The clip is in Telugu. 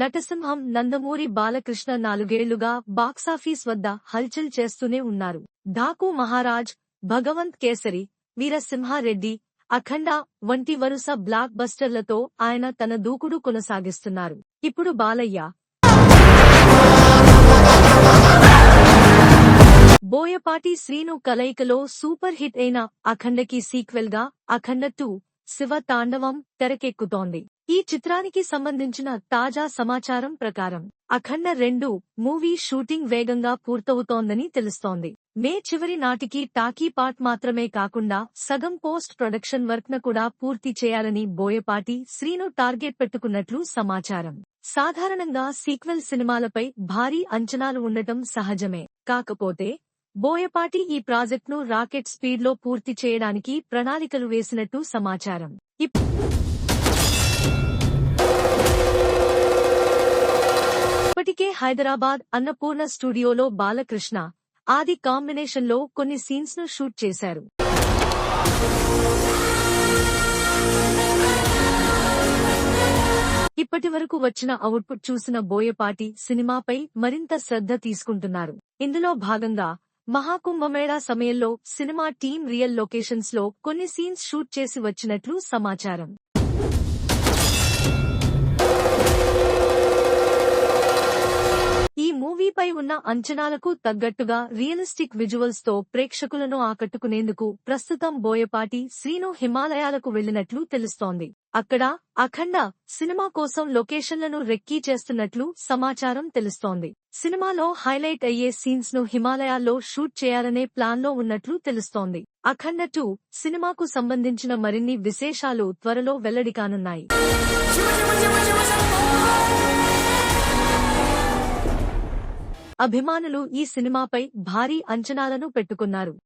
నటసింహం నందమూరి బాలకృష్ణ నాలుగేళ్ళుగా బాక్సాఫీస్ వద్ద హల్చల్ చేస్తూనే ఉన్నారు. ఢాకు మహారాజ్ భగవంత్ కేసరి వీరసింహారెడ్డి అఖండ వంటి వరుస బ్లాక్ బస్టర్లతో ఆయన తన దూకుడు కొనసాగిస్తున్నారు. ఇప్పుడు బాలయ్య. బోయపాటి శ్రీను కలయికలో సూపర్ హిట్ అయిన అఖండకి సీక్వెల్గా అఖండ టూ శివ తాండవం తెరకెక్కుతోంది. ఈ చిత్రానికి సంబంధించిన తాజా సమాచారం ప్రకారం అఖండ రెండు మూవీ షూటింగ్ వేగంగా పూర్తవుతోందని తెలుస్తోంది. మే చివరి నాటికి టాకీ పార్ట్ మాత్రమే కాకుండా సగం పోస్ట్ ప్రొడక్షన్ వర్క్ను కూడా పూర్తి చేయాలని బోయపాటి శ్రీను టార్గెట్ పెట్టుకున్నట్లు సమాచారం. సాధారణంగా సీక్వెల్ సినిమాలపై భారీ అంచనాలు ఉండటం సహజమే. కాకపోతే బోయపాటి ఈ ప్రాజెక్టును రాకెట్ స్పీడ్లో పూర్తి చేయడానికి ప్రణాళికలు వేసినట్టు సమాచారం. హైదరాబాద్ అన్నపూర్ణ స్టూడియోలో బాలకృష్ణ. ఆది కాంబినేషన్లో కొన్ని సీన్స్ను షూట్ చేశారు. ఇప్పటి వరకు వచ్చిన అవుట్పుట్ చూసిన బోయపాటి సినిమాపై మరింత శ్రద్ధ తీసుకుంటున్నారు. ఇందులో భాగంగా మహాకుంభమేళా సమయంలో సినిమా టీం రియల్ లొకేషన్స్లో కొన్ని సీన్స్ షూట్ చేసి వచ్చినట్లు సమాచారం. ఈ ఉన్న అంచనాలకు తగ్గట్టుగా రియలిస్టిక్ విజువల్స్తో ప్రేక్షకులను ఆకట్టుకునేందుకు ప్రస్తుతం బోయపాటి శ్రీను హిమాలయాలకు వెళ్ళినట్లు తెలుస్తోంది. అక్కడ అఖండ సినిమా కోసం లొకేషన్లను రెక్కీ చేస్తున్నట్లు సమాచారం తెలుస్తోంది. సినిమాలో హైలైట్ అయ్యే సీన్స్ను హిమాలయాల్లో షూట్ చేయాలనే ప్లాన్లో ఉన్నట్లు తెలుస్తోంది. అఖండ టూ సినిమాకు సంబంధించిన మరిన్ని విశేషాలు త్వరలో వెల్లడి కానున్నాయి అభిమానులు ఈ సినిమాపై భారీ అంచనాలను పెట్టుకున్నారు.